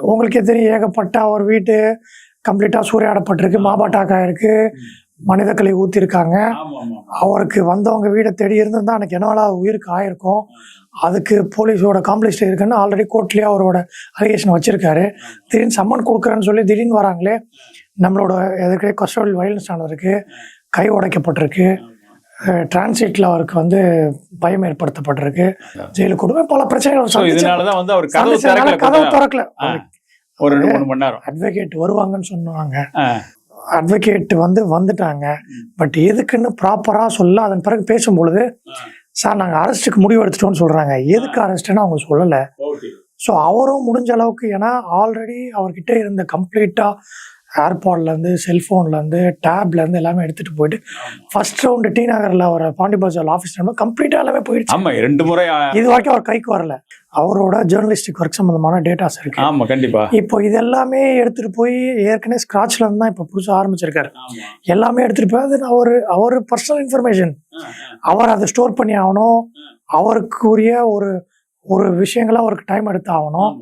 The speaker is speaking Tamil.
உங்களுக்கே தெரியும் ஏகப்பட்ட அவர் வீட்டு கம்ப்ளீட்டாக சூறையாடப்பட்டிருக்கு மாபாட்டாக்கா இருக்கு மனிதக்களை ஊற்றிருக்காங்க அவருக்கு வந்தவங்க வீடை தேடி இருந்திருந்தா அன்னைக்கு என்னவா உயிருக்கு ஆயிருக்கும். அதுக்கு போலீஸோட காம்ப்ளிஸ்ட் இருக்குன்னு ஆல்ரெடி கோர்ட்லேயே அவரோட அலிகேஷன் வச்சிருக்காரு. திடீர்னு சம்மன் கொடுக்குறேன்னு சொல்லி திடீர்னு வராங்களே நம்மளோட எதுக்கு கஸ்டோடியல் வயலன்ஸ் நடந்திருக்கு கை உடைக்கப்பட்டிருக்கு. டிரான்சிட்ல அவருக்கு வந்து பயம் ஏற்படுத்தப்பட்டிருக்கு. ஜெயிலுக்கு கொடுமை பல பிரச்சனைகள் இதனாலதான் வந்து அவர் கதவு திறக்கல. ஒரு மூணு மணி நேரம். அட்வொகேட் வருவாங்கன்னு சொன்னாங்க. அட்வொகேட் வந்து வந்துட்டாங்க. பட் எதுக்குன்னு ப்ராப்பரா சொல்ல அதன் பிறகு பேசும்பொழுது சார் நாங்க அரெஸ்ட்டுக்கு முடிவு எடுத்துட்டோம்னு சொல்றாங்க. எதுக்கு அரெஸ்ட்னு அவங்க சொல்லல. ஸோ அவரும் முடிஞ்ச அளவுக்கு ஏன்னா ஆல்ரெடி அவர்கிட்ட இருந்த கம்ப்ளீட்டா ஏர்பாட்லேருந்து செல்ஃபோன்லேருந்து டேப்லேருந்து எல்லாமே எடுத்துட்டு போயிட்டு ஃபர்ஸ்ட் ரவுண்டு டி நகரில் ஒரு பாண்டி பஜார் ஆஃபீஸ் நம்ம கம்ப்ளீட்டாக எல்லாமே போயிடுச்சு. ஆமா ரெண்டு முறை இது வரைக்கும் அவர் கைக்கு வரல. அவரோட ஜேர்னலிஸ்டிக் ஒர்க் சம்பந்தமான டேட்டாஸ் இருக்கு. ஆமா கண்டிப்பா. இப்போ இது எல்லாமே எடுத்துட்டு போய் ஏற்கனவே ஸ்கிராட்ச்ல இருந்து தான் இப்போ புதுசாக ஆரம்பிச்சிருக்காரு. எல்லாமே எடுத்துட்டு போய் அது அவர் அவர் பர்சனல் இன்ஃபர்மேஷன் அவர் அதை ஸ்டோர் பண்ணி ஆகணும். அவருக்குரிய ஒரு ஒரு விஷயங்களை அவருக்கு டைம் எடுத்து ஆகணும்.